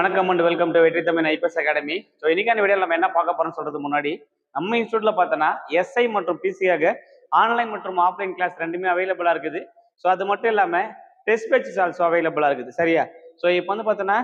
வணக்கம் and welcome to Vetri Tamil IPS academy. So இன்னைக்கான video நம்ம என்ன பார்க்க போறோம்னு சொல்றது முன்னாடி நம்ம இன்ஸ்டியூட்ல பார்த்தோன்னா எஸ்ஐ மற்றும் பிசியாக ஆன்லைன் மற்றும் ஆஃப்லைன் கிளாஸ் ரெண்டுமே அவைலபிளா இருக்குது. ஸோ அது மட்டும் இல்லாம டெஸ்ட் பேச்சஸ் ஆல்சோ அவைலபிளா இருக்குது. சரியா? ஸோ இப்போ வந்து பார்த்தோன்னா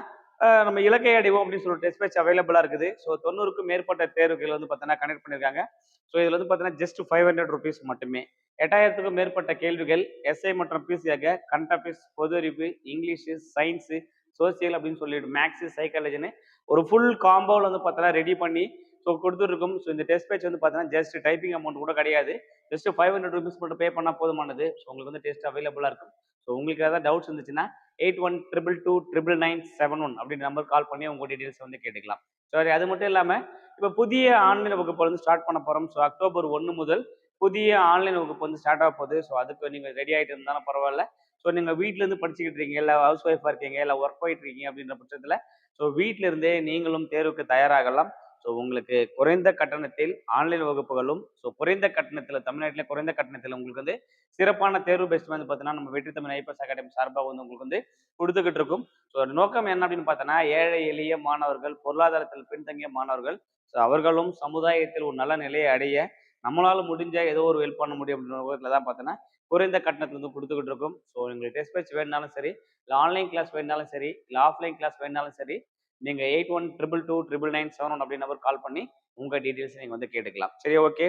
நம்ம இலக்கை அடைவோம் அப்படின்னு சொல்லி டெஸ்ட் பேட்ச் அவைலபிளா இருக்குது. ஸோ தொண்ணூறுக்கும் மேற்பட்ட தேர்வுகள் வந்து பார்த்தோன்னா கனெக்ட் பண்ணியிருக்காங்க. ஸோ இதில் வந்து பார்த்தோன்னா ஜஸ்ட் ஃபைவ் ஹண்ட்ரட் ருபீஸ் மட்டுமே. எட்டாயிரத்துக்கும் மேற்பட்ட கேள்விகள் எஸ்ஐ மற்றும் பிசியாக கண்ட் அஃபேர்ஸ் பொது அறிவு இங்கிலீஷு சயின்ஸு சோசியல் அப்படின்னு சொல்லிட்டு மேக்ஸு சைக்காலஜின்னு ஒரு ஃபுல் காம்போவில் வந்து பார்த்தோன்னா ரெடி பண்ணி ஸோ கொடுத்துருக்கும் ஸோ இந்த டெஸ்ட் பேட்ச் வந்து பார்த்தீங்கன்னா ஜஸ்ட் டைப்பிங் அமௌண்ட் கூட கிடையாது. ஜஸ்ட் ஃபைவ் ஹண்ட்ரட் ருபீஸ் மட்டும் பே பண்ணால் போதுமானது. ஸோ உங்களுக்கு வந்து டெஸ்ட் அவைலபிளாக இருக்கும். ஸோ உங்களுக்கு ஏதாவது டவுட்ஸ் இருந்துச்சுன்னா eight one triple two triple nine seven one அப்படின்ற நம்பர் கால் பண்ணி உங்கள் டீட்டெயில்ஸ் வந்து கேட்டுக்கலாம். சரி அது மட்டும் இல்லாமல் இப்போ புதிய ஆன்லைன் வகுப்பு வந்து ஸ்டார்ட் பண்ண போகிறோம் ஸோ அக்டோபர் ஒன்று முதல் புதிய ஆன்லைன் வகுப்பு வந்து ஸ்டார்ட் ஆக போகுது. ஸோ அதுக்கு நீங்கள் ரெடி ஆகிட்டு இருந்தாலும் பரவாயில்ல. ஸோ நீங்கள் வீட்டிலேருந்து படிச்சுக்கிட்டு இருக்கீங்க இல்லை ஹவுஸ் ஒய்ஃபாக இருக்கீங்க இல்லை ஒர்க் போயிட்டு இருக்கீங்க அப்படின்ற பட்சத்தில் ஸோ வீட்டிலிருந்தே நீங்களும் தேர்வுக்கு தயாராகலாம். ஸோ உங்களுக்கு குறைந்த கட்டணத்தில் ஆன்லைன் வகுப்புகளும் ஸோ குறைந்த கட்டணத்தில் தமிழ்நாட்டில் குறைந்த கட்டணத்தில் உங்களுக்கு வந்து சிறப்பான தேர்வு பெஸ்ட் வந்து பார்த்தீங்கன்னா நம்ம வெற்றி தமிழ் ஐபிஎஸ் அகாடமி சார்பாக வந்து உங்களுக்கு வந்து கொடுத்துக்கிட்டு இருக்கும். ஸோ நோக்கம் என்ன அப்படின்னு பார்த்தோன்னா ஏழை எளிய மாணவர்கள் பொருளாதாரத்தில் பின்தங்கிய மாணவர்கள் ஸோ அவர்களும் சமுதாயத்தில் ஒரு நல்ல நிலையை அடைய நம்மளால முடிஞ்ச ஏதோ ஒரு ஹெல்ப் பண்ண முடியும் அப்படின்ற தான் பார்த்தோன்னா குறைந்த கட்டணத்தில் வந்து கொடுத்துக்கிட்டு இருக்கோம். ஸோ உங்களுக்கு டெஸ்ட் பேச்சு வேணுனாலும் சரி இல்லை ஆன்லைன் கிளாஸ் வேணுனாலும் சரி இல்லை ஆஃப்லைன் கிளாஸ் வேணுனாலும் சரி நீங்கள் eight one triple two triple nine seven one அப்படி நம்பர் கால் பண்ணி உங்கள் டீட்டெயில்ஸ் நீங்கள் வந்து கேட்டுக்கலாம். சரி ஓகே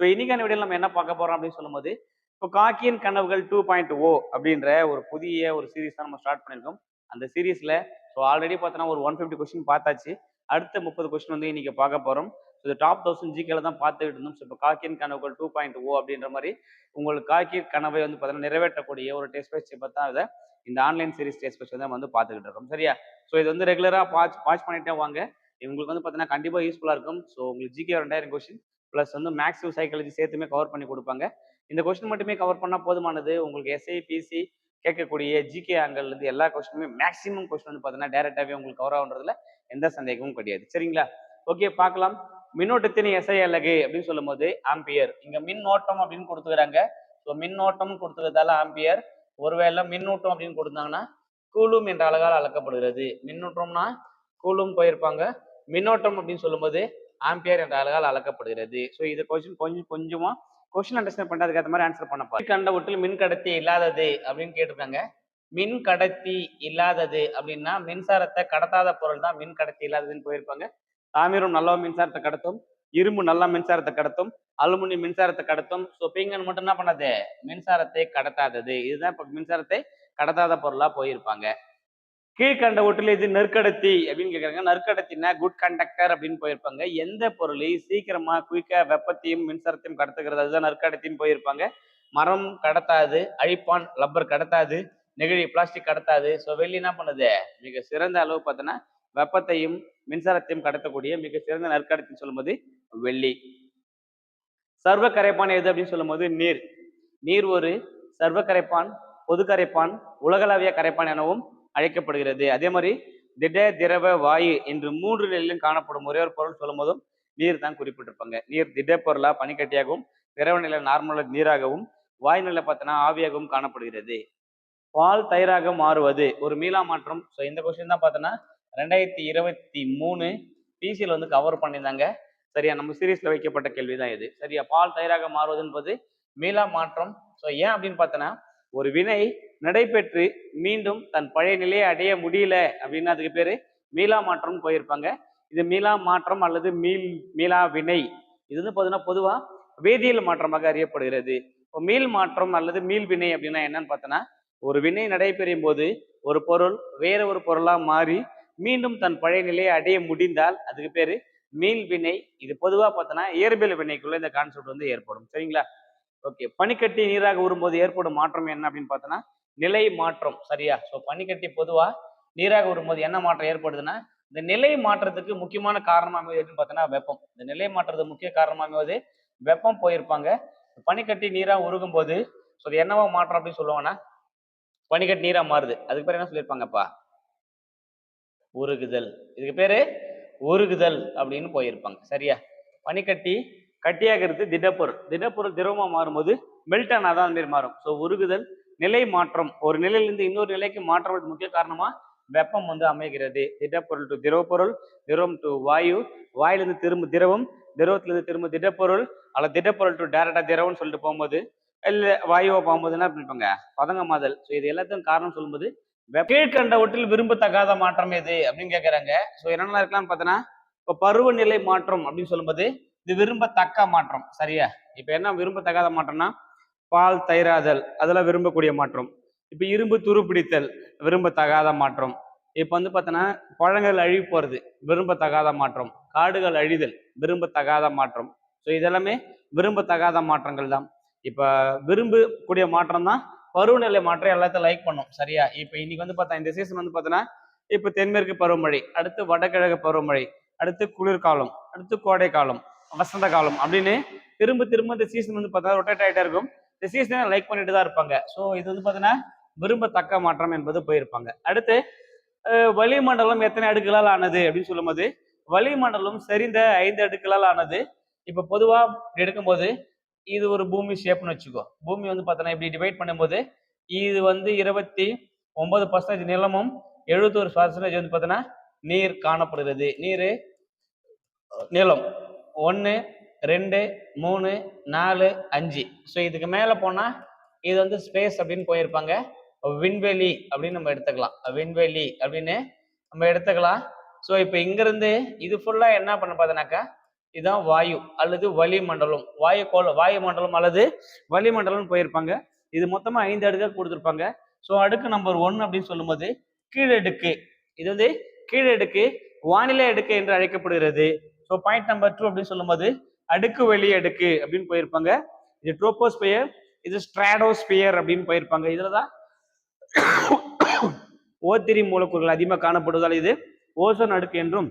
ஸோ இன்னைக்கான வீடியோ நம்ம என்ன பார்க்க போகிறோம் அப்படின்னு சொல்லும்போது இப்போ காக்கியின் கனவுகள் டூ பாயிண்ட் ஓ அப்படின்ற ஒரு புதிய ஒரு சீரீஸ் தான் நம்ம ஸ்டார்ட் பண்ணியிருக்கோம். அந்த சீரீஸில் ஸோ ஆல்ரெடி பார்த்தோன்னா ஒரு ஒன் ஃபிஃப்டி கொஸ்டின் பார்த்தாச்சு. அடுத்த முப்பது கொஸ்டின் வந்து இன்னைக்கு பார்க்க போகிறோம் ஸோ இந்த டாப் தௌசண்ட் ஜிகேல தான் பார்த்துக்கிட்டு இருந்தோம். ஸோ இப்போ காக்கியின் கனவுகள் டூ பாயிண்ட் ஓ அப்படின்ற மாதிரி உங்களுக்கு காக்கின் கனவை வந்து பார்த்தீங்கன்னா நிறைவேற்றக்கூடிய ஒரு டெஸ்ட் பேச்சு இப்போ தான் இதை இந்த ஆன்லைன் சீரிஸ் டெஸ்ட் பேச்சு வந்து நம்ம வந்து பார்த்துக்கிட்டு இருக்கோம். சரியா? ஸோ இது வந்து ரெகுலராக வாட்ச் வாட்ச் பண்ணிட்டே வாங்க. இவங்களுக்கு வந்து பார்த்தீங்கன்னா கண்டிப்பாக யூஸ்ஃபுல்லாக இருக்கும். ஸோ உங்களுக்கு ஜிகே ரெண்டாயிரம் கொஸ்டின் ப்ளஸ் வந்து மேக்ஸிவ் சைக்காலஜி சேர்த்துமே கவர் பண்ணி கொடுப்பாங்க. இந்த கொஸ்டின் மட்டுமே கவர் பண்ணால் போதுமானது. உங்களுக்கு எஸ்ஐ பிசி கேட்கக்கூடிய ஜிகே ஆங்கிள்லேருந்து எல்லா கொஸ்டினுமே மேக்ஸிமம் கொஸ்டின் வந்து பார்த்தீங்கன்னா டேரெக்டாகவே உங்களுக்கு கவர் ஆகுன்றதுல எந்த சந்தேகமும் கிடையாது. சரிங்களா? ஓகே பார்க்கலாம். மின்னோட்டத்தின் எசை அலகு அப்படின்னு சொல்லும்போது ஆம்பியர். இங்க மின்னோட்டம் அப்படின்னு கொடுத்துக்கிறாங்க. ஸோ மின்னோட்டம் கொடுத்துக்கிறதால ஆம்பியர். ஒருவேளை மின்னூட்டம் அப்படின்னு கொடுத்தாங்கன்னா கூலும் என்ற அழகால் அழைக்கப்படுகிறது. மின்னூட்டம்னா கூலும் போயிருப்பாங்க. மின்னோட்டம் அப்படின்னு சொல்லும்போது ஆம்பியர் என்ற அழகால் அழைக்கப்படுகிறது. ஸோ இது கொஸ்டின் கொஞ்சம் கொஞ்சமா கொஸ்டின் அண்டர்ஸ்டாண்ட் பண்ணி அதுக்கு மாதிரி ஆன்சர் பண்ண கண்ட ஒட்டில் மின் கடத்தி இல்லாதது அப்படின்னு கேட்டிருக்காங்க. மின் கடத்தி இல்லாதது அப்படின்னா மின்சாரத்தை கடத்தாத பொருள் தான் மின் கடத்தி இல்லாததுன்னு போயிருப்பாங்க. தாமிரம் நல்ல மின்சாரத்தை கடத்தும் இரும்பு நல்ல மின்சாரத்தை கடத்தும் அலுமினியம் மின்சாரத்தை கடத்தும். ஸோ பீங்கன் மட்டும் என்ன பண்ணாது? மின்சாரத்தை கடத்தாதது. இதுதான் இப்போ மின்சாரத்தை கடத்தாத பொருளாக போயிருப்பாங்க. கீழ்கண்ட ஒட்டில் இது நெற்கடத்தி அப்படின்னு கேட்குறாங்க நெற்கடத்தினா குட் கண்டக்டர் அப்படின்னு போயிருப்பாங்க. எந்த பொருளை சீக்கிரமா குயிக்கா வெப்பத்தையும் மின்சாரத்தையும் கடத்துகிறது அதுதான் நெற்கடத்தின்னு போயிருப்பாங்க. மரம் கடத்தாது அழிப்பான் லப்பர் கடத்தாது நெகிழி பிளாஸ்டிக் கடத்தாது. ஸோ வெளியே என்ன பண்ணுது? மிக சிறந்த அளவு பார்த்தோன்னா வெப்பத்தையும் மின்சாரத்தையும் கடத்தக்கூடிய மிக சிறந்த நற்கடத்தின்னு சொல்லும்போது வெள்ளி. சர்வ கரைப்பான் எது அப்படின்னு சொல்லும்போது நீர். நீர் ஒரு சர்வ கரைப்பான் பொது கரைப்பான் உலகளாவிய கரைப்பான் எனவும் அழைக்கப்படுகிறது. அதே மாதிரி திட திரவ வாயு என்று மூன்று நிலையிலும் காணப்படும் ஒரே ஒரு பொருள் சொல்லும் போதும் நீர் தான் குறிப்பிட்டிருப்பாங்க. நீர் திட பொருளா பனிக்கட்டியாகவும் திரவ நிலை நார்மலாக நீராகவும் வாயு நிலை பார்த்தோன்னா ஆவியாகவும் காணப்படுகிறது. பால் தயிராக மாறுவது ஒரு மீளா மாற்றம். ஸோ இந்த கொஸ்டின் தான் பார்த்தோன்னா ரெண்டாயிரத்தி இருபத்தி மூணு பிசியில் வந்து கவர் பண்ணியிருந்தாங்க. சரியா? நம்ம சீரீஸில் வைக்கப்பட்ட கேள்வி தான் இது. சரியா? பால் தயிராக மாறுவது என்பது மீளா மாற்றம். ஸோ ஏன் அப்படின்னு பார்த்தோன்னா ஒரு வினை நடைபெற்று மீண்டும் தன் பழைய நிலையை அடைய முடியல அப்படின்னு அதுக்கு பேர் மீளா மாற்றம் போயிருப்பாங்க. இது மீளா மாற்றம் அல்லது மீள் மீளா வினை. இது வந்து பார்த்தீங்கன்னா பொதுவாக வேதியியல் மாற்றமாக அறியப்படுகிறது. இப்போ மீள் மாற்றம் அல்லது மீள் வினை அப்படின்னா என்னன்னு பார்த்தோன்னா ஒரு வினை நடைபெறும் போது ஒரு பொருள் வேற ஒரு பொருளாக மாறி மீண்டும் தன் பழைய நிலையை அடைய முடிந்தால் அதுக்கு பேர் மீள் வினை. இது பொதுவாக பார்த்தோன்னா இயற்பியல் வினைக்குள்ள இந்த கான்செப்ட் வந்து ஏற்படும். சரிங்களா? ஓகே பனிக்கட்டி நீராக உரும்போது ஏற்படும் மாற்றம் என்ன அப்படின்னு பார்த்தோன்னா நிலை மாற்றம். சரியா? ஸோ பனிக்கட்டி பொதுவாக நீராக வரும்போது என்ன மாற்றம் ஏற்படுதுன்னா இந்த நிலை மாற்றத்துக்கு முக்கியமான காரணமாக அமைவது எதுன்னு பார்த்தோன்னா வெப்பம். இந்த நிலை மாற்றத்துக்கு முக்கிய காரணமாக அமைவது வெப்பம் போயிருப்பாங்க. பனிக்கட்டி நீராக உருகும் போது ஸோ அது என்னவா மாற்றம் அப்படின்னு சொல்லுவாங்கன்னா பனிக்கட்டி நீராக மாறுது. அதுக்கு பேர் என்ன சொல்லியிருப்பாங்கப்பா? உருகுதல். இதுக்கு பேரு உருகுதல் அப்படின்னு போயிருப்பாங்க. சரியா? பனிக்கட்டி கட்டியாகிறது திடப்பொருள். திடப்பொருள் திரவமாக மாறும்போது மெல்ட் தான் அந்த மாதிரி மாறும். ஸோ உருகுதல் நிலை மாற்றம். ஒரு நிலையிலிருந்து இன்னொரு நிலைக்கு மாற்றம் முக்கிய காரணமாக வெப்பம் வந்து அமைகிறது. திடப்பொருள் டு திரவப்பொருள் திரவம் டு வாயு வாயிலிருந்து திரும்ப திரவம் திரவத்திலிருந்து திரும்ப திடப்பொருள் அல்ல திடப்பொருள் டு டேரக்டா திரவம்னு சொல்லிட்டு போகும்போது இல்லை வாயுவை போகும்போது என்ன பண்ணிப்பாங்க? பதங்கமாதல். ஸோ இது எல்லாத்துக்கும் காரணம் சொல்லும்போது வெ- கீழ்க்கண்டவற்றில் விரும்பத்தகாத மாற்றம் எது அப்படின்னு கேட்கறாங்க ஸோ என்னென்ன இருக்கலாம்னு பார்த்தோன்னா இப்போ பருவநிலை மாற்றம் அப்படின்னு சொல்லும்போது இது விரும்பத்தக்க மாற்றம் சரியா? இப்போ என்ன விரும்பத்தகாத மாற்றம்னா பால் தயிராதல் அதெல்லாம் விரும்பக்கூடிய மாற்றம். இப்போ இரும்பு துருப்பிடித்தல் விரும்பத்தகாத மாற்றம். இப்போ வந்து பார்த்தோன்னா பழங்கள் அழிவு போகிறது விரும்பத்தகாத மாற்றம். காடுகள் அழிதல் விரும்பத்தகாத மாற்றம். ஸோ இதெல்லாமே விரும்பத்தகாத மாற்றங்கள் தான். இப்போ விரும்பக்கூடிய மாற்றம் தான் பருவநிலை மாற்றம் எல்லாத்தையும் லைக் பண்ணும் சரியா? இப்போ இன்னைக்கு வந்து பார்த்தா இந்த சீசன் வந்து பார்த்தோன்னா இப்போ தென்மேற்கு பருவமழை அடுத்து வடகிழக்கு பருவமழை அடுத்து குளிர்காலம் அடுத்து கோடை காலம் வசந்த காலம் அப்படின்னு திரும்ப திரும்ப இந்த சீசன் வந்து பார்த்தா ரொட்டேட் ஆகிட்டே இருக்கும். இந்த சீசனை லைக் பண்ணிட்டு தான் இருப்பாங்க. ஸோ இது வந்து பார்த்தீங்கன்னா விரும்பத்தக்க மாற்றம் என்பது போயிருப்பாங்க. அடுத்து வளிமண்டலம் எத்தனை அடுக்குகளால் ஆனது அப்படின்னு சொல்லும்போது வளிமண்டலம் சரிந்த ஐந்து அடுக்குகளால் ஆனது இப்போ பொதுவாக எடுக்கும்போது இது ஒரு பூமி ஷேப்னு வச்சுக்கோ. பூமி வந்து பார்த்தோன்னா இப்படி டிவைட் பண்ணும்போது இது வந்து இருபத்தி ஒன்பது பர்சன்டேஜ் நிலமும் எழுபத்தோரு பர்சன்டேஜ் வந்து பார்த்தோன்னா நீர் காணப்படுகிறது. நீர் நிலம். ஒன்று ரெண்டு மூணு நாலு அஞ்சு. ஸோ இதுக்கு மேலே போனால் இது வந்து ஸ்பேஸ் அப்படின்னு போயிருப்பாங்க. விண்வெளி அப்படின்னு நம்ம எடுத்துக்கலாம். விண்வெளி அப்படின்னு நம்ம எடுத்துக்கலாம். ஸோ இப்போ இங்கேருந்து இது ஃபுல்லாக என்ன பண்ண பார்த்தோன்னாக்கா இதுதான் வாயு அல்லது வளிமண்டலம். வாயு கோல வாயு மண்டலம் அல்லது வளிமண்டலம்னு போயிருப்பாங்க. இது மொத்தமாக ஐந்து அடுக்காக கொடுத்துருப்பாங்க. ஸோ அடுக்கு நம்பர் ஒன் அப்படின்னு சொல்லும்போது கீழடுக்கு இது வந்து கீழடுக்கு வானிலை அடுக்கு என்று அழைக்கப்படுகிறது. ஸோ பாயிண்ட் நம்பர் டூ அப்படின்னு சொல்லும்போது அடுக்கு வெளி அடுக்கு அப்படின்னு போயிருப்பாங்க. இது ட்ரோபோஸ்பியர் இது ஸ்ட்ராடோஸ்பியர் அப்படின்னு போயிருப்பாங்க. இதில் தான் ஓத்திரி மூலக்கூறுகள் அதிகமாக காணப்படுவதால் இது ஓசோன் அடுக்கு என்றும்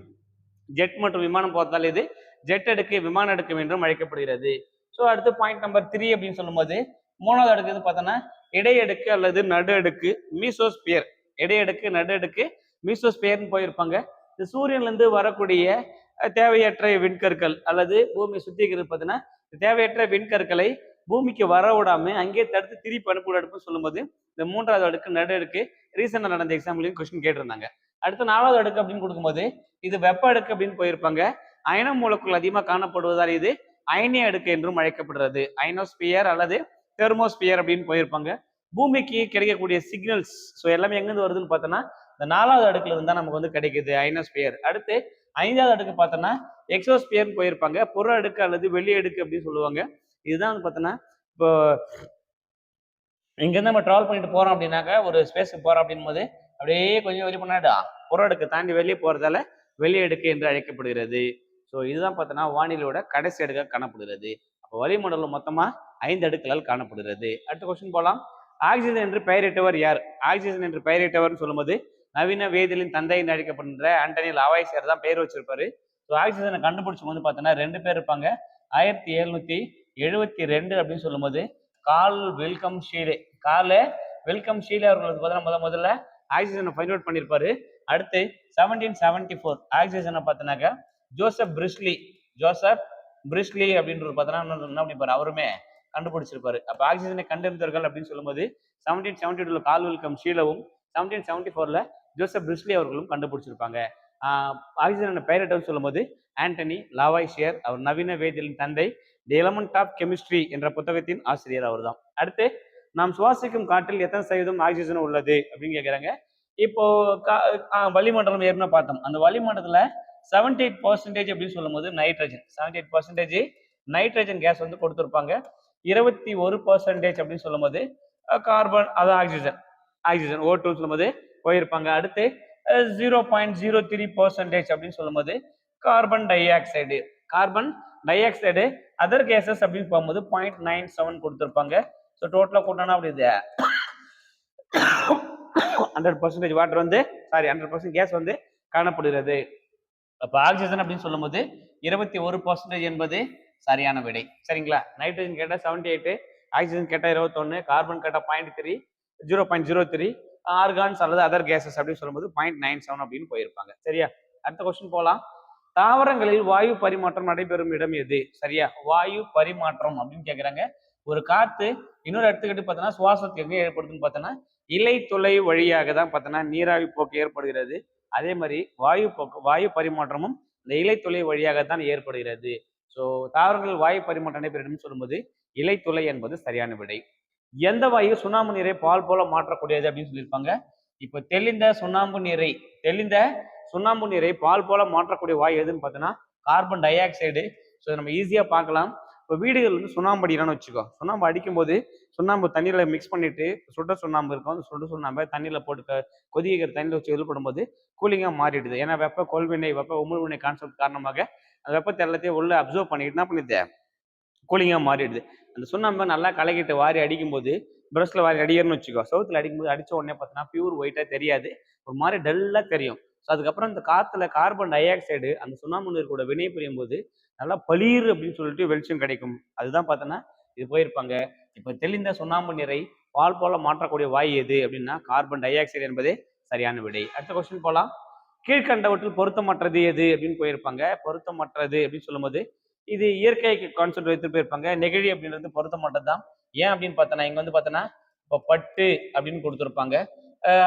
ஜெட் மற்றும் விமானம் போவதால் இது ஜெட் அடுக்கு விமான அடுக்கு என்றும் அழைக்கப்படுகிறது. ஸோ அடுத்து பாயிண்ட் நம்பர் த்ரீ அப்படின்னு சொல்லும்போது மூணாவது அடுக்கு வந்து பார்த்தோன்னா இடையடுக்கு அல்லது நடு அடுக்கு மீசோஸ்பியர் இடையடுக்கு நடு அடுக்கு மீசோஸ்பியர்னு போயிருப்பாங்க. இந்த சூரியன்லேருந்து வரக்கூடிய தேவையற்ற விண்கற்கள் அல்லது பூமியை சுத்திக்கிறது பார்த்தீங்கன்னா தேவையற்ற விண்கற்களை பூமிக்கு வர விடாம அங்கேயே தடுத்து திருப்பி அனுப்பி அடுப்புன்னு சொல்லும்போது இந்த மூன்றாவது அடுக்கு நடு அடுக்கு ரீசெண்டாக நடந்த எக்ஸாம்பிளையும் கொஸ்டின் கேட்டிருந்தாங்க. அடுத்து நாலாவது அடுக்கு அப்படின்னு கொடுக்கும்போது இது வெப்ப அடுக்கு அப்படின்னு போயிருப்பாங்க. அயன மூலக்குள் அதிகமாக காணப்படுவதால் இது அயனிய அடுக்கு என்றும் அழைக்கப்படுறது அயனோஸ்பியர் அல்லது தெர்மோஸ்பியர் அப்படின்னு போயிருப்பாங்க. பூமிக்கு கிடைக்கக்கூடிய சிக்னல்ஸ் ஸோ எல்லாமே எங்கேருந்து வருதுன்னு பார்த்தோன்னா இந்த நாலாவது அடுக்குல இருந்தால் நமக்கு வந்து கிடைக்குது அயனோஸ்பியர். அடுத்து ஐந்தாவது அடுக்கு பார்த்தோன்னா எக்ஸோஸ்பியர்னு போயிருப்பாங்க. புற அடுக்கு அல்லது வெளி அடுக்கு அப்படின்னு சொல்லுவாங்க. இதுதான் வந்து பார்த்தோன்னா இப்போ இங்கேருந்து நம்ம ட்ராவல் பண்ணிட்டு போகிறோம் அப்படின்னாக்கா ஒரு ஸ்பேஸுக்கு போகிறோம் அப்படின் போது அப்படியே கொஞ்சம் வெளியே பண்ணாடா புற அடுக்கு தாண்டி வெளியே போகிறதால வெளி அடுக்கு என்று அழைக்கப்படுகிறது. ஸோ இதுதான் பார்த்தோன்னா வானிலையோட கடைசி அடுக்காக காணப்படுகிறது. அப்போ வளிமண்டலம் மொத்தமாக ஐந்து அடுக்களால் காணப்படுகிறது. அடுத்த கொஸ்டின் போகலாம் ஆக்சிஜன் என்று பெயரிட்டவர் யார்? ஆக்சிஜன் என்று பெயரிட்டவர்னு சொல்லும்போது நவீன வேதியியலின் தந்தை என்று அழைக்கப்படுகின்ற ஆண்டனி லாவாய்சியர் தான் பெயர் வச்சிருப்பாரு. ஸோ ஆக்சிஜனை கண்டுபிடிச்சும் போது பார்த்தோன்னா ரெண்டு பேர் இருப்பாங்க. ஆயிரத்தி எழுநூத்தி எழுபத்தி ரெண்டு அப்படின்னு சொல்லும்போது கால் வெல்கம் ஷீலே. கார்ல வெல்கம் ஷீலே அவர்களுக்கு பார்த்தோன்னா முத முதல்ல ஆக்சிஜனை ஃபைண்ட் அவுட் பண்ணியிருப்பாரு. அடுத்து செவன்டீன் செவன்டி ஃபோர் ஆக்சிஜனை பார்த்தோன்னாக்கா ஜோசப் பிரிஸ்லி ஜோசப் பிரிஸ்லி அப்படின்றது பார்த்தோன்னா என்ன பண்ணிப்பாரு அவருமே கண்டுபிடிச்சிருப்பாரு. அப்போ ஆக்சிஜனை கண்டறிந்தவர்கள் அப்படின்னு சொல்லும்போது செவன்டீன் செவன்டி டூல கால் வெல்கம் ஷீலவும் செவன்டீன் செவன்டி ஃபோர்ல ஜோசப் பிரிஸ்லி அவர்களும் கண்டுபிடிச்சிருப்பாங்க. ஆக்சிஜனோட பெயரிட்டவர் சொல்லும்போது ஆண்டனி லாவாய்ஷியர் அவர் நவீன வேதியின் தந்தை தி எலமெண்ட் ஆஃப் கெமிஸ்ட்ரி என்ற புத்தகத்தின் ஆசிரியர் அவர்தான். அடுத்து நாம் சுவாசிக்கும் காற்றில் எத்தனை சதவீதம் ஆக்சிஜன் உள்ளது அப்படின்னு கேட்குறாங்க இப்போ கா- வளிமண்டலம் ஏற்கனவே பார்த்தோம். அந்த வளிமண்டலத்துல செவன்டி எயிட் பர்சன்டேஜ் அப்படின்னு சொல்லும்போது nitrogen seventy eight percentage nitrogen gas வந்து கொடுத்துருப்பாங்க. இருபத்தி ஒரு பர்சன்டேஜ் அப்படின்னு சொல்லும்போது கார்பன் அது ஆக்சிஜன் ஆக்சிஜன் ஓ டூ சொல்லும்போது போயிருப்பாங்க. அடுத்து zero point zero three percentage அப்படின்னு சொல்லும்போது carbon dioxide carbon dioxide other gases அப்படின்னு போகும்போது பாயிண்ட் நைன் செவன் கொடுத்துருப்பாங்க. ஸோ டோட்டலாக கூட்டினா அப்படி இது. ஹண்ட்ரட் பர்சன்டேஜ் வாட்டர் வந்து சாரி ஹண்ட்ரட் பர்சன்ட் கேஸ் வந்து காணப்படுகிறது. அப்போ ஆக்சிஜன் அப்படின்னு சொல்லும்போது இருபத்தி ஒரு பர்சன்டேஜ் என்பது சரியான விடை. சரிங்களா? நைட்ரஜன் கேட்டால் செவன்டி எயிட்டு ஆக்சிஜன் கேட்டால் இருபத்தொன்று கார்பன் கேட்டால் point three zero point zero three argons அல்லது அதர் கேசஸ் அப்படின்னு சொல்லும்போது பாயிண்ட் நைன் செவன் அப்படின்னு போயிருப்பாங்க. சரியா? அடுத்த கொஸ்டின் போகலாம் தாவரங்களில் வாயு பரிமாற்றம் நடைபெறும் இடம் எது? சரியா? வாயு பரிமாற்றம் அப்படின்னு கேட்குறாங்க ஒரு காற்று இன்னொரு எடுத்துக்கிட்டு பார்த்தோன்னா சுவாசத்துக்கு எங்கே ஏற்படுதுன்னு பார்த்தோன்னா இலை துளை வழியாக தான் பார்த்தோன்னா நீராவி போக்கு ஏற்படுகிறது. அதே மாதிரி வாயு போக்கு வாயு பரிமாற்றமும் இந்த இலைத்துளை வழியாகத்தான் வழியாக தான் ஏற்படுகிறது. ஸோ தாவரங்கள் வாயு பரிமாற்றம் நடைபெறும் சொல்லும்போது இலைத்துளை என்பது சரியான விடை. எந்த வாயு சுண்ணாம்பு நீரை பால் போல மாற்றக்கூடியது அப்படின்னு சொல்லியிருப்பாங்க. இப்போ தெளிந்த சுண்ணாம்பு நீரை தெளிந்த சுண்ணாம்பு நீரை பால் போல மாற்றக்கூடிய வாயு எதுன்னு பார்த்தோன்னா கார்பன் டை ஆக்சைடு ஸோ நம்ம ஈஸியாக பார்க்கலாம். இப்போ வீடுகள் வந்து சுண்ணாம்பு அடிக்கிறான்னு வச்சுக்கோ. சுண்ணாம்பு அடிக்கும் போது சுண்ணாம்பு தண்ணியில் மிக்ஸ் பண்ணிட்டு சுட்ட சுண்ணாம்பு இருக்கும். அந்த சுட சுண்ணாம்பை தண்ணியில் போட்டு கொதிக்கிற தண்ணியில் வச்சு இது போது கூலிங்காக மாறிடுது. ஏன்னா வெப்ப கொள்வினை வெப்ப உமிழ்வினை கான்செப்ட் காரணமாக அந்த வெப்பத்தை எல்லாத்தையும் உள்ள அப்சர்வ் பண்ணிட்டு என்ன பண்ணுது கூலிங்காக மாறிடுது. அந்த சுண்ணாம்பை நல்லா கலக்கிட்டு வாரி அடிக்கும்போது ப்ரஷ்ல வாரி அடிக்கிறன்னு வச்சுக்கோ. சவுத்தில் அடிக்கும்போது அடித்த உடனே பார்த்தீங்கன்னா பியூர் ஒயிட்டாக தெரியாது. ஒரு மாதிரி டல்லாக தெரியும். ஸோ அதுக்கப்புறம் இந்த காற்றுல கார்பன் டை ஆக்சைடு அந்த சுண்ணாமுநீர் கூட வினை புரியும் போது நல்லா பளீர் அப்படின்னு சொல்லிட்டு வெளிச்சம் கிடைக்கும். அதுதான் பார்த்தோன்னா இது போயிருப்பாங்க. இப்போ தெளிந்த சுண்ணாம்பு நீரை பால் போல மாற்றக்கூடிய வாயு எது அப்படின்னா கார்பன் டை ஆக்சைடு என்பதே சரியான விடை. அடுத்த கொஸ்டின் போகலாம் கீழ்கண்டவற்றில் பொருத்தமற்றது எது அப்படின்னு போயிருப்பாங்க. பொருத்தமற்றது அப்படின்னு சொல்லும்போது இது இயற்கைக்கு கான்செப்ட் வைத்து போயிருப்பாங்க. நெகிழி அப்படின்றது பொருத்தமற்றது தான் ஏன் அப்படின்னு பார்த்தோன்னா இங்கே வந்து பார்த்தோன்னா இப்போ பட்டு அப்படின்னு கொடுத்துருப்பாங்க.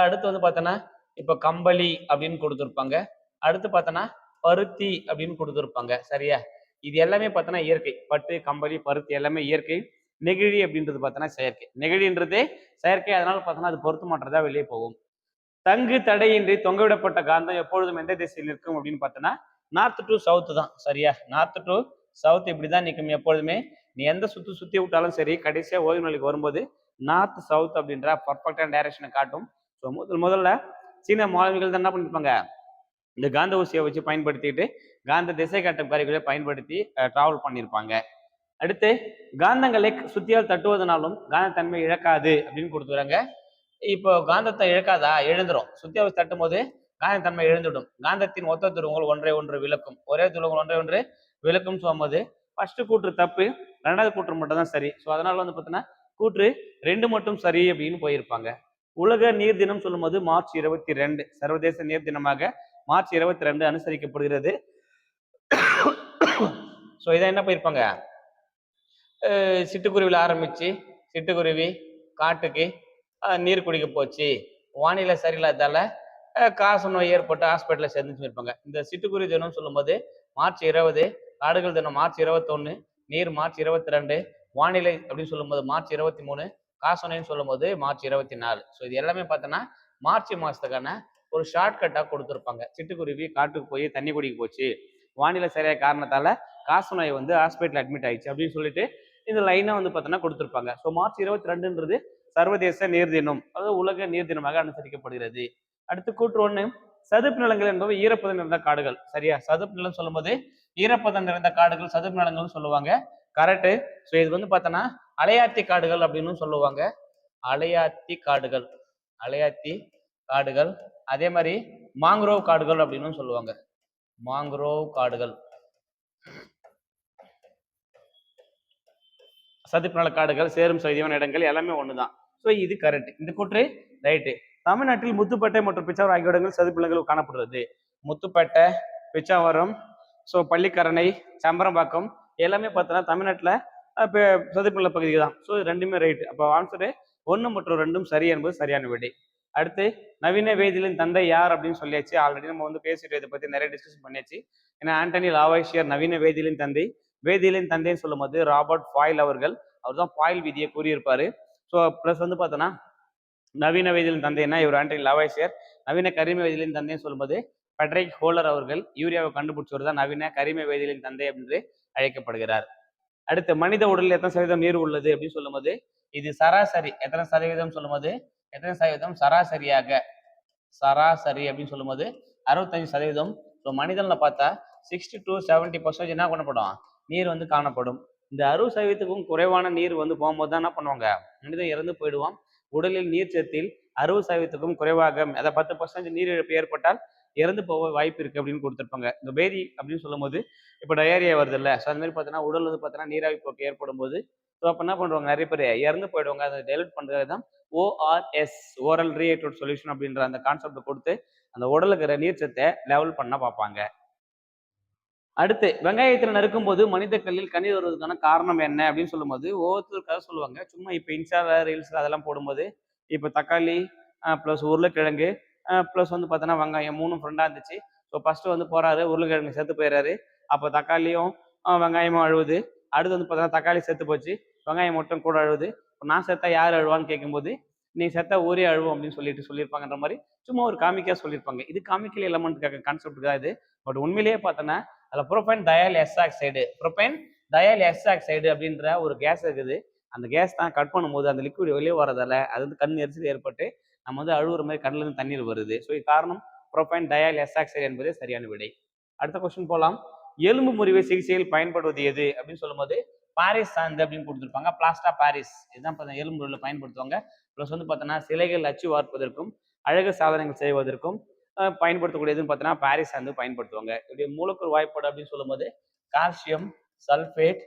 அடுத்து வந்து பார்த்தோன்னா இப்போ கம்பளி அப்படின்னு கொடுத்துருப்பாங்க. அடுத்து பார்த்தோன்னா பருத்தி அப்படின்னு கொடுத்துருப்பாங்க. சரியா? இது எல்லாமே பார்த்தோன்னா இயற்கை. பட்டு கம்பளி பருத்தி எல்லாமே இயற்கை. நெகிழி அப்படின்றது பார்த்தோன்னா செயற்கை. நெகிழின்றது செயற்கை. அதனால பார்த்தோன்னா அது பொருத்தமற்றதா வெளியே போகும். தங்கு தடையின்றி தொங்கவிடப்பட்ட காந்தம் எப்பொழுதும் எந்த திசையில் நிற்கும் அப்படின்னு பார்த்தோன்னா நார்த் டு சவுத்து தான். சரியா? நார்த் டு சவுத் இப்படி தான் நிற்கும் எப்பொழுதுமே. நீ எந்த சுற்றி சுற்றி விட்டாலும் சரி கடைசியாக ஓய்வு நிலைக்கு வரும்போது நார்த் சவுத் அப்படின்ற பர்ஃபெக்டான டைரக்ஷனை காட்டும். ஸோ முதல் முதல்ல சீன மாணவிகள் தான் என்ன பண்ணிருப்பாங்க? இந்த காந்த ஊசியை வச்சு பயன்படுத்திட்டு காந்த திசை காட்டும் கருவிகளை பயன்படுத்தி டிராவல் பண்ணியிருப்பாங்க அடுத்து காந்தங்களை சுத்தியால் தட்டுவதனாலும் காந்தத்தன்மை இழக்காது அப்படின்னு கொடுத்துறாங்க. இப்போ காந்தத்தை இழக்காதா? எழுந்துரும் சுத்தியால் தட்டும் போது காந்தத்தன்மை எழுந்துடும் காந்தத்தின் ஒத்த துருவங்கள் ஒன்றை ஒன்று விளக்கும். ஒரே துருவங்கள் ஒன்றை ஒன்று விளக்கும் சொல்லும்போது ஃபர்ஸ்ட் கூற்று தப்பு ரெண்டாவது கூற்று மட்டும் தான் சரி. ஸோ அதனால வந்து பார்த்தீங்கன்னா கூற்று ரெண்டு மட்டும் சரி அப்படின்னு போயிருப்பாங்க. உலக நீர் தினம் சொல்லும்போது மார்ச் இருபத்தி ரெண்டு சர்வதேச நீர் தினமாக மார்ச் இருபத்தி ரெண்டு அனுசரிக்கப்படுகிறது. ஸோ இதை என்ன போயிருப்பாங்க சிட்டுக்குருவியில் ஆரம்பிச்சு சிட்டுக்குருவி காட்டுக்கு நீர் குடிக்க போச்சு. வானிலை சரியில்லாதால அஹ், காச நோய் ஏற்பட்டு ஹாஸ்பிட்டலில் சேர்ந்துச்சு இருப்பாங்க இந்த சிட்டுக்குருவி தினம் சொல்லும்போது மார்ச் இருபது காடுகள் தினம் மார்ச் இருபத்தொன்று நீர் மார்ச் இருபத்தி ரெண்டு வானிலை அப்படின்னு சொல்லும்போது மார்ச் இருபத்தி மூணு காசநோய்னு சொல்லும்போது மார்ச் இருபத்தி நாலு. ஸோ இது எல்லாமே பார்த்தோன்னா மார்ச் மாதத்துக்கான ஒரு ஷார்ட்கட்டாக கொடுத்துருப்பாங்க. சிட்டுக்குருவி காட்டுக்கு போய் தண்ணி குடிக்க போச்சு. வானிலை சரியாக காரணத்தால் காசநோய் வந்து ஹாஸ்பிட்டல் அட்மிட் ஆயிடுச்சு அப்படின்னு சொல்லிட்டு இந்த லைனாக வந்து பார்த்தோன்னா கொடுத்துருப்பாங்க. ஸோ மார்ச் இருபத்தி ரெண்டுன்றது சர்வதேச நீர் தினம். அதாவது உலக நீர் தினமாக அனுசரிக்கப்படுகிறது. அடுத்து கூற்று ஒன்று சதுப்பு நிலங்கள் என்பவை ஈரப்பதம் நிறைந்த காடுகள். சரியா? சதுப்பு நிலம் சொல்லும்போது ஈரப்பதம் நிறைந்த காடுகள் சதுப்பு நிலங்கள்னு சொல்லுவாங்க. கரெக்டு ஸோ இது வந்து பார்த்தோன்னா அலையாத்தி காடுகள் அப்படின்னு சொல்லுவாங்க. அலையாத்தி காடுகள். அலையாத்தி காடுகள். அதே மாதிரி மாங்க்ரோவ் காடுகள் அப்படின்னு சொல்லுவாங்க. மாங்க்ரோவ் காடுகள். சதுப்புநல காடுகள் சேரும் செய்தியான இடங்கள் எல்லாமே ஒன்று தான் ஸோ இது கரெக்ட் இந்த கூற்று ரைட்டு தமிழ்நாட்டில் முத்துப்பேட்டை மற்றும் பிச்சாவரம் ஆகிய இடங்கள் சதுப்புநிலங்கள் காணப்படுறது முத்துப்பேட்டை பிச்சாவரம் ஸோ பள்ளிக்கரணை சம்பரம்பாக்கம் எல்லாமே பார்த்தோன்னா தமிழ்நாட்டில் இப்போ சதுப்பு நில பகுதி தான் ஸோ ரெண்டுமே ரைட்டு அப்போ ஆன்சரு ஒன்று மற்றும் ரெண்டும் சரி என்பது சரியான விடை. அடுத்து நவீன வேதியிலின் தந்தை யார் அப்படின்னு சொல்லியாச்சு. ஆல்ரெடி நம்ம வந்து பேசிட்டு இதை பற்றி நிறைய டிஸ்கஷன் பண்ணியாச்சு. ஏன்னா ஆண்டனி லாவாய்ஷியர் நவீன வேதியிலின் தந்தை. வேதியிலின் தந்தைன்னு சொல்லும்போது ராபர்ட் ஃபாயில் அவர்கள். அவர் தான் ஃபாயில் விதியை கூறியிருப்பார். ஸோ ப்ளஸ் வந்து பார்த்தோன்னா நவீன வேதியிலின் தந்தைன்னா இவர் ஆண்டனி லாவாய்ஷியர் நவீன கரிம வேதியிலின் தந்தைன்னு சொல்லும்போது பெட்ரிக் ஹோலர் அவர்கள் யூரியாவை கண்டுபிடிச்சவர் தான் நவீன கரிம வேதியிலின் தந்தை என்று அழைக்கப்படுகிறார். அடுத்து மனித உடலில் எத்தனை சதவீதம் நீர் உள்ளது அப்படின்னு சொல்லும்போது இது சராசரி. எத்தனை சதவீதம் சொல்லும்போது? எத்தனை சதவீதம்? சராசரியாக. சராசரி அப்படின்னு சொல்லும்போது அறுபத்தஞ்சு சதவீதம். ஸோ மனிதனில் பார்த்தா சிக்ஸ்டி டு செவன்ட்டி பர்சன்டேஜ் என்ன பண்ணப்படும் நீர் வந்து காணப்படும். இந்த அறுபது சதவீதத்துக்கும் குறைவான நீர் வந்து போகும்போது தான் என்ன பண்ணுவாங்க? மனிதன் இறந்து போயிடுவான். உடலில் நீர் சத்தில் அறுபது சதவீதத்துக்கும் குறைவாக அதை பத்து பர்சன்டேஜ் நீர் இழப்பு ஏற்பட்டால் இறந்து போக வாய்ப்பு இருக்குது அப்படின்னு கொடுத்துருப்பாங்க. இந்த பேதி அப்படின்னு சொல்லும்போது இப்போ டயரியா வருது இல்லை ஸோ அந்த மாதிரி பார்த்தீங்கன்னா உடல் வந்து பார்த்தீங்கன்னா நீராவி போக்கு ஏற்படும் போது ஸோ அப்போ என்ன பண்ணுவாங்க நிறைய பேர் இறந்து போயிடுவாங்க. அதை டெலிட் பண்ணுறது தான் ஓஆர்எஸ் ஓரல் ரீஏட்டட் சொல்யூஷன் அப்படின்ற அந்த கான்செப்ட் கொடுத்து அந்த உடலுக்கு நீர் சத்தை லெவல் பண்ண பார்ப்பாங்க. அடுத்து வெங்காயத்தில் நறுக்கும் போது மனித கல்லில் கண்ணீர் வருவதற்கான காரணம் என்ன அப்படின்னு சொல்லும்போது ஒவ்வொருத்தருக்காக சொல்லுவாங்க. சும்மா இப்போ இன்ஸ்டாவில் ரீல்ஸ் அதெல்லாம் போடும்போது இப்போ தக்காளி ப்ளஸ் உருளைக்கிழங்கு ப்ளஸ் வந்து பார்த்தோன்னா வெங்காயம் மூணும் ஃப்ரெண்டாக இருந்துச்சு. ஸோ ஃபஸ்ட்டு வந்து போகிறாரு உருளைக்கிழங்கு செத்து போயிடுறாரு அப்போ தக்காளியும் வெங்காயமும் அழுவுது. அடுத்து வந்து பார்த்தோன்னா தக்காளி செத்து போச்சு. வெங்காயம் மட்டும் கூட அழுவுது. இப்போ நான் செத்தா யார் அழுவான்னு கேட்கும்போது நீ செத்தா ஊரே அழுவோம் அப்படின்னு சொல்லிட்டு சொல்லியிருப்பாங்கன்ற மாதிரி சும்மா ஒரு காமிக்காக சொல்லியிருப்பாங்க. இது காமிக்கல் எலமெண்ட்டுக்காக கான்செப்ட் தான் இது. பட் உண்மையிலேயே பார்த்தோன்னா அதில் propyne dial S oxide propyne dial S oxide அப்படின்ற ஒரு கேஸ் இருக்குது. அந்த கேஸ் தான் கட் பண்ணும்போது அந்த லிக்விட் வெளியே வரதால அது வந்து கண் எரிச்சல் ஏற்பட்டு நம்ம வந்து அழுகுற மாதிரி கண்ணுல இருந்து தண்ணீர் வருது. ஸோ இது காரணம் ப்ரோபைன் டயால் எஸ் என்பதே சரியான விடை. அடுத்த கொஸ்டின் போகலாம் எலும்பு முறிவு சிகிச்சையில் பயன்படுவது எது? அப்படின்னு சொல்லும்போது பாரிஸ் சாந்து அப்படின்னு கொடுத்துருப்பாங்க. Plaster Paris. இதுதான் எலும்பு முறிவில் பயன்படுத்துவாங்க. ப்ளஸ் வந்து பார்த்தோன்னா சிலைகள் அச்சு வார்ப்பதற்கும் அழகு சாதனைகள் செய்வதற்கும் பயன்படுத்தக்கூடியதுன்னு பார்த்தோன்னா பாரிஸ் சாந்து பயன்படுத்துவாங்க. இப்படி மூலக்கூறு வாய்ப்பாடு அப்படின்னு சொல்லும்போது calcium sulphate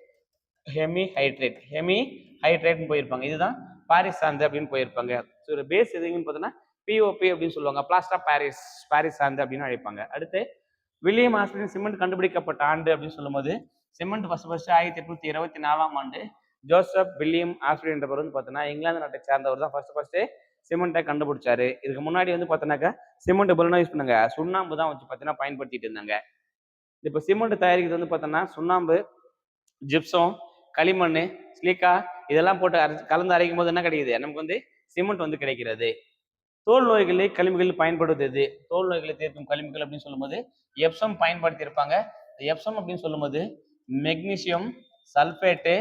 hemihydrate. Hemi ஹைட்ரேட்னு போயிருப்பாங்க. இதுதான் பாரிஸ் சாந்து அப்படின்னு போயிருப்பாங்க. ஸோ பேஸ் எதுங்கன்னு பார்த்தோன்னா பிஓபி அப்படின்னு சொல்லுவாங்க. பிளாஸ்டா பாரிஸ் பாரிஸ் சாந்து அப்படின்னு அழைப்பாங்க. அடுத்து வில்லியம் ஆஸ்பிரின் சிமெண்ட் கண்டுபிடிக்கப்பட்ட ஆண்டு அப்படின்னு சொல்லும்போது சிமெண்ட் ஃபர்ஸ்ட் ஃபர்ஸ்ட் ஆயிரத்தி எட்நூத்தி இருபத்தி நாலாம் ஆண்டு ஜோசப் வில்லியம் ஆஸ்பிரின் என்றவர் வந்து பார்த்தோன்னா இங்கிலாந்து நாட்டை சேர்ந்தவர் தான் ஃபர்ஸ்ட் ஃபர்ஸ்ட் சிமெண்ட்டை கண்டுபிடிச்சாரு. இதுக்கு முன்னாடி வந்து பார்த்தோன்னாக்கா சிமெண்ட் பலனா யூஸ் பண்ணுங்க. சுண்ணாம்பு தான் வச்சு பார்த்தீங்கன்னா பயன்படுத்திட்டு இருந்தாங்க. இப்போ சிமெண்ட் தயாரிக்கிறது வந்து பார்த்தோன்னா சுண்ணாம்பு ஜிப்சம் களிமண் ஸ்லீக்கா இதெல்லாம் போட்டு அரைச்சி கலந்து அரைக்கும் போது என்ன கிடைக்குது? நமக்கு வந்து சிமெண்ட் வந்து கிடைக்கிறது. தோல் நோய்களை கழிவுகள் பயன்படுவது எது தோல் நோய்களை தீர்க்கும் கழிவுகள் அப்படின்னு சொல்லும்போது எப்சம் பயன்படுத்தியிருப்பாங்க. எப்சம் அப்படின்னு சொல்லும்போது magnesium sulphate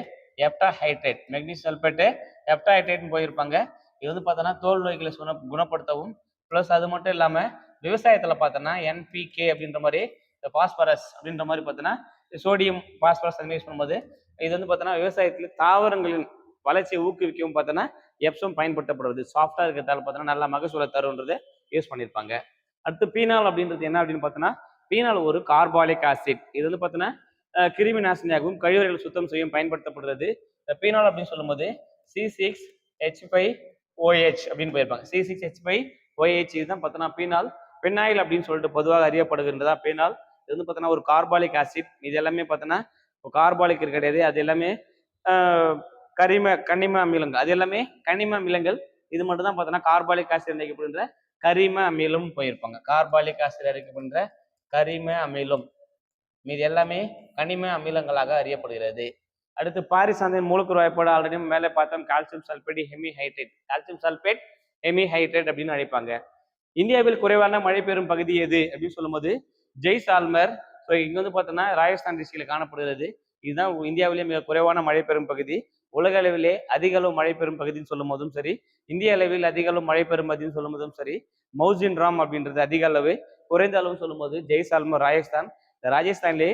heptahydrate magnesium sulphate எப்டாஹைட்ரேட்னு போயிருப்பாங்க. இது வந்து பார்த்தோன்னா தோல் நோய்களை சுண குணப்படுத்தவும் ப்ளஸ் அது மட்டும் இல்லாமல் விவசாயத்தில் பார்த்தோன்னா என்பிகே அப்படின்ற மாதிரி பாஸ்பரஸ் அப்படின்ற மாதிரி பார்த்தோன்னா சோடியம் பாஸ்பரஸ் அந்த யூஸ் பண்ணும்போது இது வந்து பார்த்தோன்னா விவசாயத்தில் தாவரங்களின் வளர்ச்சியை ஊக்குவிக்கவும் பார்த்தோன்னா எப்சம் பயன்படுத்தப்படுவது சாஃப்டாக இருக்கிறதால பார்த்தோன்னா நல்லா மகசூலை தருன்றது யூஸ் பண்ணியிருப்பாங்க அடுத்து பீனால் அப்படின்றது என்ன அப்படின்னு பார்த்தோன்னா பீனால் ஒரு கார்பாலிக் ஆசிட் இது வந்து பார்த்தோன்னா கிருமி நாசினியாகவும் கழிவறைகள் சுத்தம் செய்யும் பயன்படுத்தப்படுறது. இந்த பீனால் அப்படின்னு சொல்லும்போது C six H five OH அப்படின்னு போயிருப்பாங்க. C six H five OH இதுதான் பார்த்தோன்னா பீனால் பெண்ணாயில் அப்படின்னு சொல்லிட்டு பொதுவாக அறியப்படுகின்றதா பீனால் இது வந்து பார்த்தோன்னா ஒரு கார்பாலிக் ஆசிட் இது எல்லாமே பார்த்தோன்னா கார்பாலிக் கிடையாது அது எல்லாமே கரிம கனிம அமிலங்கள். அது எல்லாமே கனிம அமிலங்கள். இது மட்டும் தான் பார்த்தோன்னா கார்பாலிக் ஆசிட் அழைக்கப்படுகின்ற கரிம அமிலம் போயிருப்பாங்க. கார்பாலிக் ஆசிட் அழைக்கப்படுகின்ற கரிம அமிலம். மீது எல்லாமே கனிம அமிலங்களாக அறியப்படுகிறது. அடுத்து பாரிசாந்தின் மூலக்கூறு வாய்ப்பாடு ஆல்ரெடி மேலே பார்த்தோம். Calcium sulphate hemihydrate calcium sulphate hemihydrate அப்படின்னு அழைப்பாங்க. இந்தியாவில் குறைவான மழை பெறும் பகுதி எது அப்படின்னு சொல்லும்போது ஜெய்சால்மர் ஸோ இங்கே வந்து பார்த்தோன்னா ராஜஸ்தான் டிஸ்ட்ரிக்டில் காணப்படுகிறது. இதுதான் இந்தியாவிலேயே மிக குறைவான மழை பெறும் பகுதி. உலக அளவிலே அதிக அளவு மழை பெறும் பகுதின்னு சொல்லும் போதும் சரி இந்திய அளவில் அதிக அளவு மழை பெறும் பகுதின்னு சொல்லும் போதும் சரி மௌசின் ராம் அப்படின்றது அதிக அளவு குறைந்த அளவு சொல்லும்போது ஜெய்சால்மர் ராஜஸ்தான். இந்த ராஜஸ்தான்லே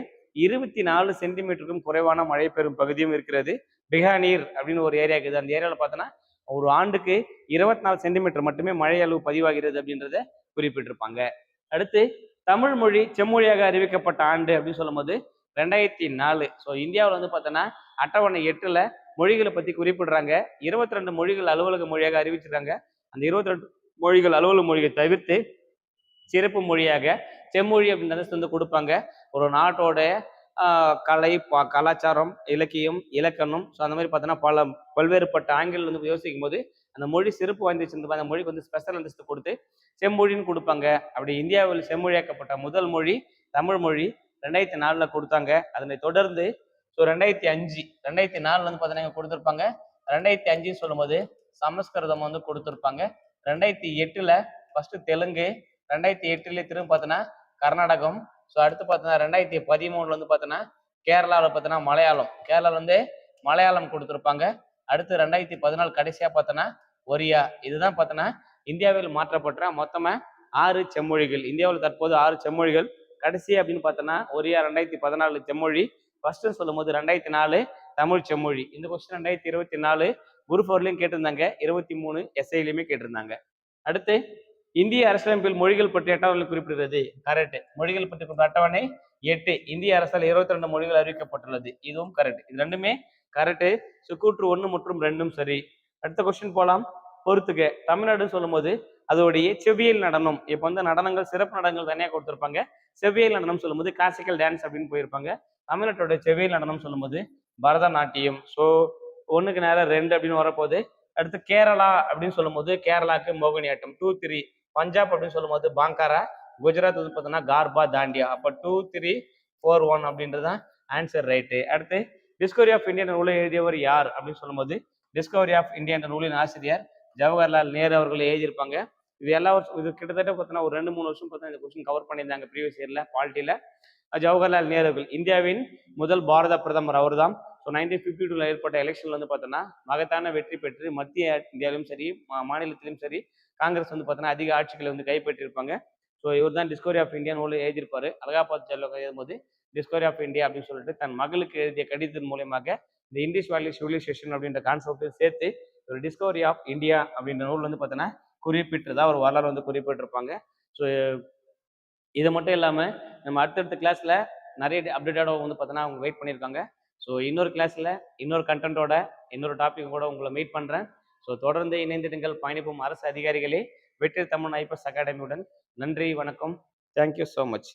இருபத்தி நாலு சென்டிமீட்டருக்கும் குறைவான மழை பெறும் பகுதியும் இருக்கிறது. பிகானீர் அப்படின்னு ஒரு ஏரியா இருக்குது. அந்த ஏரியாவில் பார்த்தோன்னா ஒரு ஆண்டுக்கு இருபத்தி நாலு சென்டிமீட்டர் மட்டுமே மழை அளவு பதிவாகிறது அப்படின்றத குறிப்பிட்டிருப்பாங்க. அடுத்து தமிழ் மொழி செம்மொழியாக அறிவிக்கப்பட்ட ஆண்டு அப்படின்னு சொல்லும்போது ரெண்டாயிரத்தி நாலு. ஸோ இந்தியாவில் வந்து பார்த்தோன்னா அட்டவணை எட்டில் மொழிகளை பத்தி குறிப்பிடுறாங்க. இருபத்தி ரெண்டு மொழிகள் அலுவலக மொழியாக அறிவிச்சிருக்காங்க. அந்த இருபத்தி ரெண்டு மொழிகள் அலுவலக மொழியை தவிர்த்து சிறப்பு மொழியாக செம்மொழி அப்படின்றத வந்து கொடுப்பாங்க. ஒரு நாட்டோட கலை பா கலாச்சாரம் இலக்கியம் இலக்கணம் ஸோ அந்த மாதிரி பார்த்தோன்னா பல பல்வேறுபட்ட ஆங்கிள் வந்து யோசிக்கும் போது அந்த மொழி சிறப்பு வாய்ந்துச்சு அந்த மொழிக்கு வந்து ஸ்பெஷல் அந்தஸ்து கொடுத்து செம்மொழின்னு கொடுப்பாங்க. அப்படி இந்தியாவில் செம்மொழியாக்கப்பட்ட முதல் மொழி தமிழ் மொழி ரெண்டாயிரத்தி நாலில் கொடுத்தாங்க. அதனை தொடர்ந்து ஸோ ரெண்டாயிரத்தி அஞ்சு ரெண்டாயிரத்தி நாலுல வந்து பார்த்தீங்கன்னா கொடுத்துருப்பாங்க. ரெண்டாயிரத்தி அஞ்சுன்னு சொல்லும்போது சமஸ்கிருதம் வந்து கொடுத்துருப்பாங்க. ரெண்டாயிரத்தி எட்டுல ஃபர்ஸ்ட் தெலுங்கு ரெண்டாயிரத்தி எட்டுல திரும்ப பார்த்தோன்னா கர்நாடகம். ஸோ அடுத்து பார்த்தோன்னா ரெண்டாயிரத்தி பதிமூணுல வந்து பார்த்தோன்னா கேரளாவில் பார்த்தோன்னா மலையாளம். கேரளாவில் வந்து மலையாளம் கொடுத்துருப்பாங்க. அடுத்து ரெண்டாயிரத்தி பதினாலு கடைசியாக பார்த்தோன்னா ஒரியா. இதுதான் பார்த்தோன்னா இந்தியாவில் மாற்றப்பட்ட மொத்தமாக ஆறு செம்மொழிகள். இந்தியாவில் தற்போது ஆறு செம்மொழிகள். கடைசி அப்படின்னு பார்த்தோன்னா ஒரியா ரெண்டாயிரத்தி பதினாலு செம்மொழி. ஃபர்ஸ்ட்னு சொல்லும் போது ரெண்டாயிரத்தி நாலு தமிழ் செம்மொழி. இந்த கொஸ்டின் ரெண்டாயிரத்தி இருபத்தி நாலு குரு ஃபோர்லையும் கேட்டிருந்தாங்க. இருபத்தி மூணு எஸ்ஐலையுமே கேட்டிருந்தாங்க. அடுத்து இந்திய அரசியலமைப்பில் மொழிகள் பற்றிய அட்டவணை குறிப்பிடுகிறது. கரெக்ட் மொழிகள் பற்றி குறிப்பிட்ட அட்டவணை எட்டு. இந்திய அரசால் இருபத்தி ரெண்டு மொழிகள் அறிவிக்கப்பட்டுள்ளது. இதுவும் கரெக்ட் இது ரெண்டுமே கரெக்ட் சுக்கூற்று ஒன்று மற்றும் ரெண்டும் சரி. அடுத்த கொஸ்டின் போகலாம் பொறுத்துக்க தமிழ்நாடுன்னு சொல்லும்போது அதோடைய செவ்வியல் நடனம். இப்போ வந்து நடனங்கள் சிறப்பு நடனங்கள் தனியாக கொடுத்துருப்பாங்க. செவ்வியல் நடனம் சொல்லும்போது கிளாசிக்கல் டான்ஸ் அப்படின்னு போயிருப்பாங்க. தமிழ்நாட்டோட செவ்வியல் நடனம் சொல்லும்போது பரதநாட்டியம். ஸோ ஒன்றுக்கு நேரம் ரெண்டு அப்படின்னு வரப்போது அடுத்து கேரளா அப்படின்னு சொல்லும்போது கேரளாக்கு மோகினியாட்டம் டூ த்ரீ பஞ்சாப் அப்படின்னு சொல்லும்போது பாங்காரா. குஜராத் வந்து பார்த்தோன்னா கார்பா தாண்டியா. அப்போ டூ த்ரீ ஃபோர் ஒன் அப்படின்றது தான் ஆன்சர் ரைட்டு அடுத்து டிஸ்கவரி ஆஃப் இந்தியன் நூலை எழுதியவர் யார் அப்படின்னு சொல்லும்போது டிஸ்கவரி ஆஃப் இந்தியா என்ற நூலின் ஆசிரியர் ஜவஹர்லால் நேரு அவர்கள் எழுதியிருப்பாங்க. இது எல்லா வருஷம் இது கிட்டத்தட்ட பார்த்தீங்கன்னா ஒரு ரெண்டு மூணு வருஷம் பார்த்தீங்கன்னா இந்த கொஸ்டின் கவர் பண்ணியிருந்தாங்க ப்ரீவியஸ் இயரில் பாலிட்டியில் ஜவஹர்லால் நேரு அவர்கள் இந்தியாவின் முதல் பாரத பிரதமர் அவர்தான். ஸோ நைன்டீன் ஃபிஃப்டி டூவில் ஏற்பட்ட எலெக்ஷனில் வந்து பார்த்தோன்னா மகத்தான வெற்றி பெற்று மத்திய இந்தியாவிலும் சரி மா- மாநிலத்திலும் சரி காங்கிரஸ் வந்து பார்த்தோன்னா அதிக ஆட்சிகளை வந்து கைப்பற்றியிருப்பாங்க. ஸோ இவர் தான் டிஸ்கவரி ஆஃப் இந்தியா நூலில் எழுதியிருப்பார். அலகாபாத் ஜெல்ல எழுதும்போது டிஸ்கவரி ஆஃப் இந்தியா அப்படின்னு சொல்லிட்டு தன் மகளுக்கு எழுதிய கடிதத்தின் மூலயமாக இந்த இந்திஷ் வேலி சிவிலைசேஷன் அப்படின்ற கான்செப்டையும் சேர்த்து ஒரு டிஸ்கவரி ஆஃப் இந்தியா அப்படின்ற நூல் வந்து பார்த்தோன்னா குறிப்பிட்டிருந்தா ஒரு வரலாறு வந்து குறிப்பிட்டிருப்பாங்க. ஸோ இது மட்டும் இல்லாமல் நம்ம அடுத்தடுத்த கிளாஸில் நிறைய அப்டேட்டடாக வந்து பார்த்தோன்னா அவங்க வெயிட் பண்ணியிருக்காங்க. ஸோ இன்னொரு கிளாஸில் இன்னொரு கண்டென்ட்டோட இன்னொரு டாப்பிக் கூட உங்களை மீட் பண்ணுறேன் ஸோ தொடர்ந்து இணைந்திடுங்கள். பயணிப்பும் அரசு அதிகாரிகளே. வெற்றி தமிழ் ஐபிஎஸ் அகாடமியுடன். நன்றி வணக்கம். Thank you so much